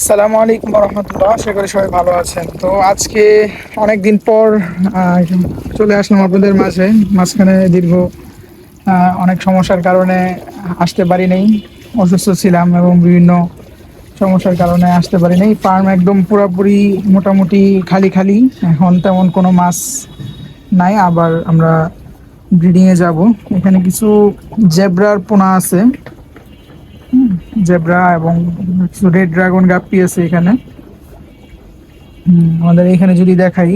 আসসালামু আলাইকুম রহমতুল্লাহ আশা করি সবাই ভালো আছেন। তো আজকে অনেক দিন পর চলে আসলাম আপনাদের মাঝে। মাঝখানে দীর্ঘ অনেক সমস্যার কারণে আসতে পারি নাই। অসুস্থ ছিলাম এবং বিভিন্ন সমস্যার কারণে আসতে পারি নাই। ফার্ম একদম পুরোপুরি মোটামুটি খালি খালি। এখন তেমন কোনো মাছ নাই, আবার আমরা ব্রিডিংয়ে যাব। এখানে কিছু জেব্রার পোনা আছে। জেব্রা এবং কিছু রেড ড্রাগন গাপ্পি আছে এখানে। আমাদের এখানে যদি দেখাই,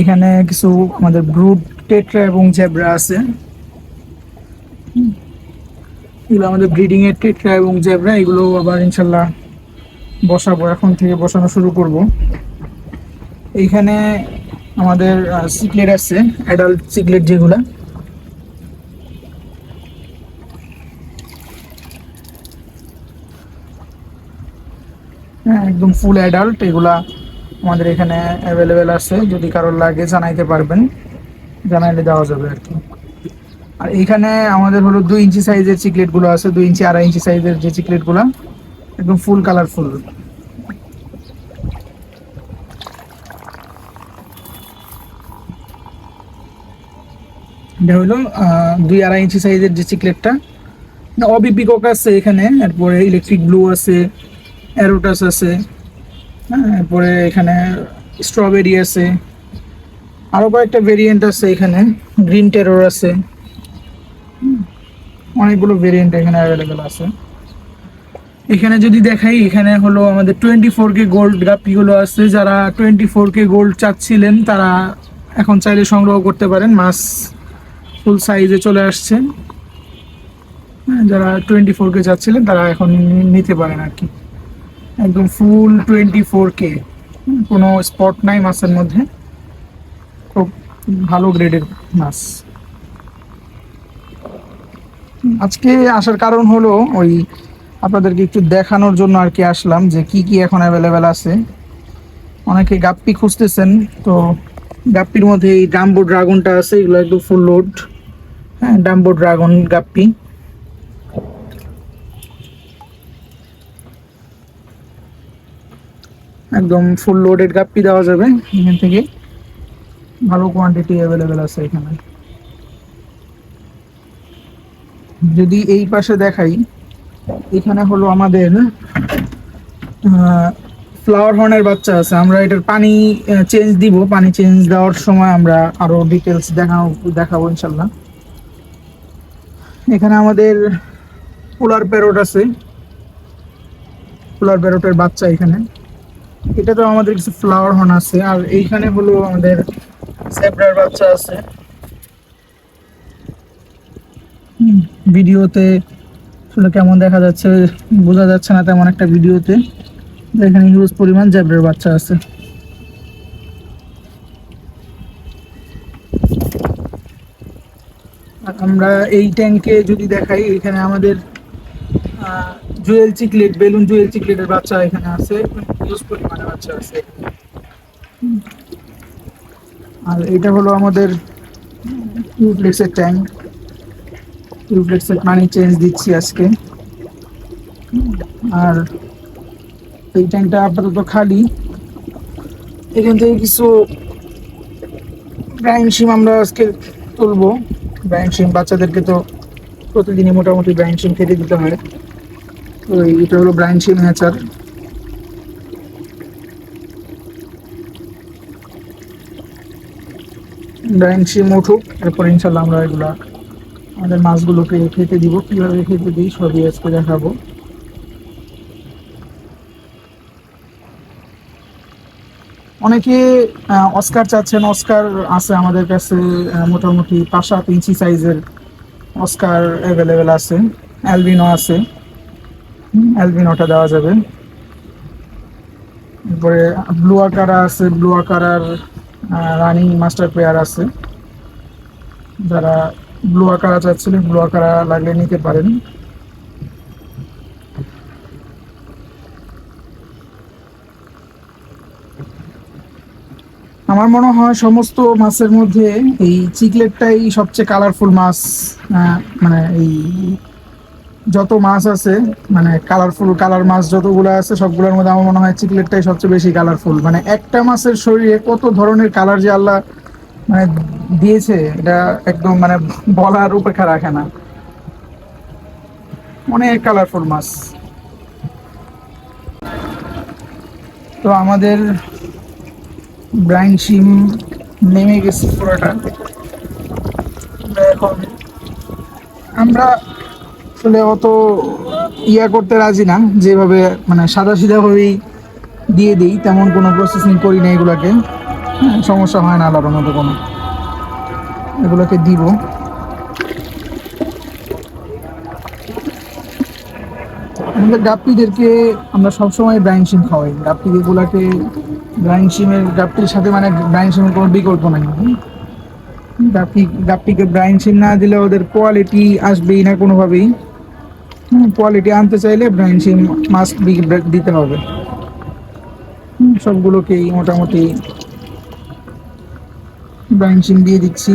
এখানে কিছু আমাদের ব্রুড টেট্রা এবং জেব্রা আছে। এগুলো আমাদের ব্রিডিং এর টেট্রা এবং জেব্রা এগুলো আবার ইনশাল্লাহ বসাবো, এখন থেকে বসানো শুরু করব। এইখানে আমাদের সিকলেট আছে অ্যাডাল্ট সিকলেট যেগুলা। হ্যাঁ একদম ফুল অ্যাডাল্ট এগুলা আমাদের এখানে অ্যাভেলেবেল আছে। যদি কারোর লাগে জানাইতে পারবেন। জানাইলে দেওয়া যাবে আর কি। আর এইখানে আমাদের হলো দুই ইঞ্চি সাইজের চিকলেটগুলো আছে, দুই ইঞ্চি, আড়াই ইঞ্চি সাইজের যে চিকলেটগুলো, একদম ফুল কালারফুল এটা হলো দুই আড়াই ইঞ্চি সাইজের যে চিকলেটটা অবি পিকক আছে এখানে, এরপরে ইলেকট্রিক ব্লু আছে অ্যারোটাস আছে হ্যাঁ এরপরে এখানে স্ট্রবেরি আছে আরও কয়েকটা ভেরিয়েন্ট আছে এখানে গ্রিন টেরোর আছে অনেকগুলো ভেরিয়েন্ট এখানে অ্যাভেলেবেল আছে। এখানে যদি দেখাই এখানে হলো আমাদের টোয়েন্টি ফোর কে গোল্ড গাপিগুলো আছে যারা টোয়েন্টি ফোর কে গোল্ড চাচ্ছিলেন তারা এখন চাইলে সংগ্রহ করতে পারেন মাছ ফুল সাইজে চলে আসছে। হ্যাঁ, যারা টোয়েন্টি ফোর কে চাচ্ছিলেন তারা এখন নিতে পারেন আর কি। একদম ফুল টোয়েন্টি ফোর কে কোনো স্পট নাই মাছের মধ্যে। খুব ভালো গ্রেডের মাছ। আজকে আসার কারণ হলো ওই আপনাদেরকে একটু দেখানোর জন্য আর কি আসলাম যে কি কি এখন অ্যাভেলেবেল আছে। অনেকে গাপ্পি খুঁজতেছেন, তো গাপ্পির মধ্যে এই ডাম্বো ড্রাগনটা আছে, এগুলো একদম ফুল লোড হ্যাঁ ডাম্বো ড্রাগন গাপ্পি। একদম ফুল লোডেড গাপ্পি দেওয়া যাবে এখান থেকে। ভালো কোয়ান্টিটি অ্যাভেলেবেল আছে এখানে। যদি এই পাশে দেখাই, এখানে হলো আমাদের ফ্লাওয়ার হর্নের বাচ্চা আছে। আমরা এটার পানি চেঞ্জ দিব। পানি চেঞ্জ দেওয়ার সময় আমরা আরও ডিটেলস দেখাবো দেখাবো ইনশাল্লাহ। এখানে আমাদের পোলার প্যারোট আছে। পোলার প্যারোটের বাচ্চা এখানে। এটা তো আমাদের কিছু ফ্লাওয়ার হর্ন আছে, আর এইখানে হলো আমাদের জেব্রার বাচ্চা আছে। ভিডিওতে আসলে কেমন দেখা যাচ্ছে বোঝা যাচ্ছে না তেমন একটা ভিডিওতে এখানে হিউজ পরিমাণ জেব্রার বাচ্চা আছে। আমরা এই ট্যাঙ্কে যদি দেখাই, এখানে আমাদের জুয়েল চিকলেট বেলুন জুয়েল চিকলেটের বাচ্চা এখানে আছে। আছে আর এটা হলো আমাদের টিউবলেক্সের ট্যাঙ্ক টিউবলেক্সের পানি চেঞ্জ দিচ্ছি আজকে। আর এই ট্যাঙ্কটা আপাতত খালি। এখান থেকে কিছু ব্রাইন সিম আমরা আজকে তুলবো। ব্রাইন সিম বাচ্চাদেরকে তো প্রতিদিনই মোটামুটি ব্রাইন সিম খেতে দিতে হয়। তো এটা হলো brine shrimp hatcher brine shrimp উঠুক এরপর ইনশাল্লাহ আমরা এগুলা, আমাদের মাছগুলোকে খেতে দিব। কীভাবে খেতে দিই সবই আজকে দেখাবো। অনেকে অস্কার চাচ্ছেন অস্কার আছে আমাদের কাছে মোটামুটি পাঁচ সাত ইঞ্চি সাইজের অস্কার অ্যাভেলেবেল আছে। অ্যালবিনো আছে। অ্যালবিনোটা দেওয়া যাবে। তারপরে ব্লু আকারা আছে ব্লু আকারার রানিং মাস্টার প্লেয়ার আছে। যারা ব্লু আকারা চাচ্ছিলেন ব্লু আকারা লাগলে নিতে পারেন। আমার মনে হয় সমস্ত মাছের মধ্যে এই চিকলেটটাই সবচেয়ে কালারফুল মাছ মানে এই যত মাছ আছে মানে কালারফুল কালার মাছ যতগুলো আছে, সবগুলোর মধ্যে আমার মনে হয় চিকলেটটাই সবচেয়ে বেশি কালারফুল মানে একটা মাছের শরীরে কত ধরনের কালার যে আল্লাহ মানে দিয়েছে, এটা একদম মানে বলার উপেক্ষা রাখে না। অনেক কালারফুল মাছ। তো আমাদের ব্রাইন শিম নেমে গেছে পুরোটা। এখন আমরা আসলে অত ইয়া করতে রাজি না যেভাবে মানে সাদা সিধাভাবেই দিয়ে দিই তেমন কোনো প্রসেসিং করি না এগুলোকে। হ্যাঁ, সমস্যা হয় না আলাদা মতো কোনো। এগুলোকে দিব। আমাদের গাপ্পিদেরকে আমরা সবসময় ব্রাইন সিম খাওয়াই। গাপ্পি এগুলাকে ব্রাইন সিমের গাপ্পির সাথে মানে ব্রাইন সিমের কোনো বিকল্প নাই। গাপ্পি গাপ্পিকে ব্রাইন সিম না দিলে ওদের কোয়ালিটি আসবেই না কোনোভাবেই। কোয়ালিটি আনতে চাইলে ব্রাইন মাস্ক দিতে হবে। সবগুলোকেই মোটামুটি ব্রাইন সিম দিয়ে দিচ্ছি।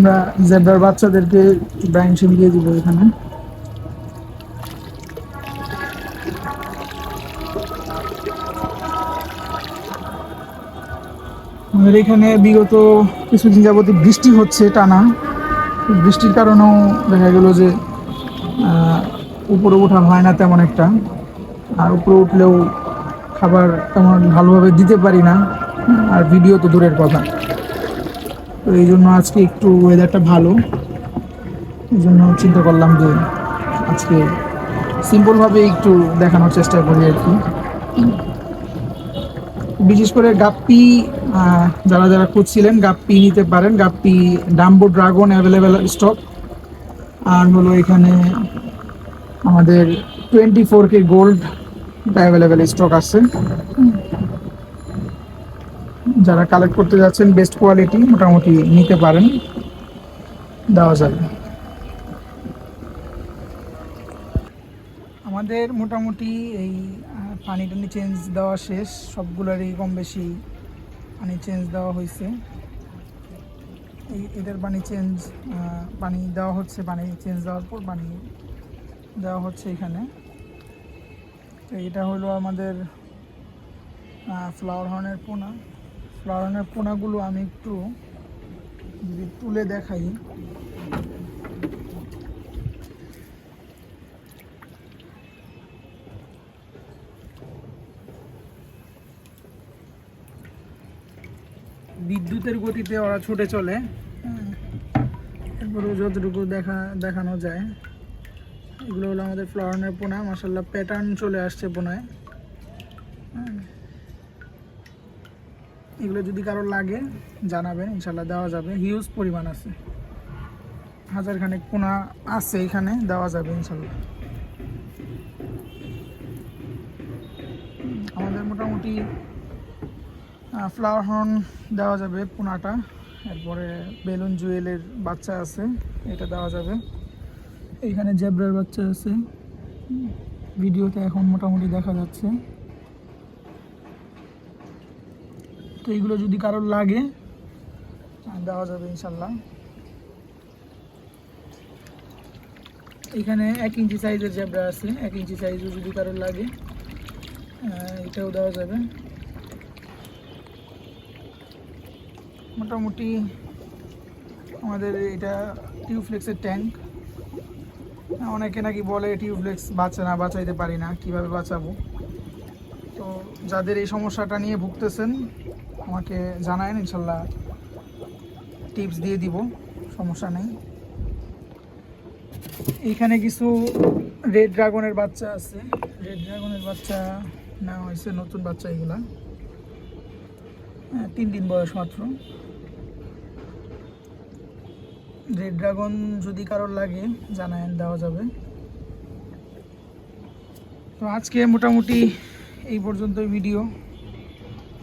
আমরা জেব্রার বাচ্চাদেরকে ব্রাইন সিম দিয়ে দিব এখানে। আমাদের এখানে বিগত কিছুদিন যাবতীয় বৃষ্টি হচ্ছে টানা। বৃষ্টির কারণেও দেখা গেল যে উপরে ওঠা হয় না তেমন একটা। আর উপরে উঠলেও খাবার তেমন ভালোভাবে দিতে পারি না। আর ভিডিও তো দূরের কথা। তো এই জন্য আজকে একটু ওয়েদারটা ভালো। এই জন্য চিন্তা করলাম যে আজকে সিম্পলভাবে একটু দেখানোর চেষ্টা করি আর কি। বিশেষ করে গাপ্পি যারা যারা খুঁজছিলেন, গাপ্পি নিতে পারেন। Guppy dumbo dragon available stock আর হলো এখানে আমাদের twenty four K gold available stock আছে। যারা কালেক্ট করতে যাচ্ছেন বেস্ট কোয়ালিটি মোটামুটি নিতে পারেন। দেওয়া যাবে। আমাদের মোটামুটি এই পানি টানি চেঞ্জ দেওয়া শেষ। সবগুলোরই কম বেশি পানি চেঞ্জ দেওয়া হয়েছে। এই, এদের পানি চেঞ্জ পানি দেওয়া হচ্ছে। পানি চেঞ্জ দেওয়ার পর পানি দেওয়া হচ্ছে এখানে। তো এটা হলো আমাদের ফ্লাওয়ার হর্নের পোনা। ফ্লাওয়ার হর্নের পোনাগুলো আমি একটু যদি তুলে দেখাই। বিদ্যুতের গতিতে ওরা ছুটে চলে। হ্যাঁ। এরপরে যতটুকু দেখা দেখানো যায় এগুলো হলো আমাদের ফ্লাওয়ারের পোনা। মাসাল্লাহ প্যাটার্ন চলে আসছে পোনায়। এগুলো যদি কারোর লাগে, জানাবেন ইনশাল্লাহ দেওয়া যাবে। হিউজ পরিমাণ আছে। হাজার খানেক পোনা আছে এখানে, দেওয়া যাবে ইনশাল্লাহ আমাদের মোটামুটি ফ্লাওয়ার হর্ন দেওয়া যাবে পোনাটা। এরপরে বেলুন জুয়েলের বাচ্চা আছে, এটা দেওয়া যাবে। এইখানে জেব্রার বাচ্চা আছে। ভিডিওতে এখন মোটামুটি দেখা যাচ্ছে। তো এইগুলো যদি কারোর লাগে দেওয়া যাবে ইনশাল্লাহ এখানে এক ইঞ্চি সাইজের জেব্রা আছে, এক ইঞ্চি সাইজও যদি কারোর লাগে এটাও দেওয়া যাবে। মোটামুটি আমাদের এটা টিউফ্লেক্সের ট্যাঙ্ক অনেকে নাকি বলে টিউফ্লেক্স বাঁচে না, বাঁচাইতে পারি না, কীভাবে বাঁচাবো? তো যাদের এই সমস্যাটা নিয়ে ভুগতেছেন আমাকে জানায়েন ইনশাল্লাহ টিপস দিয়ে দিব সমস্যা নেই। এইখানে কিছু রেড ড্রাগনের বাচ্চা আছে। রেড ড্রাগনের বাচ্চা নেওয়া হয়েছে নতুন বাচ্চা এগুলা। হ্যাঁ, তিন দিন বয়স মাত্র। রেড ড্রাগন যদি কারোর লাগে জানায়েন দেওয়া যাবে। তো আজকে মোটামুটি এই পর্যন্তই ভিডিও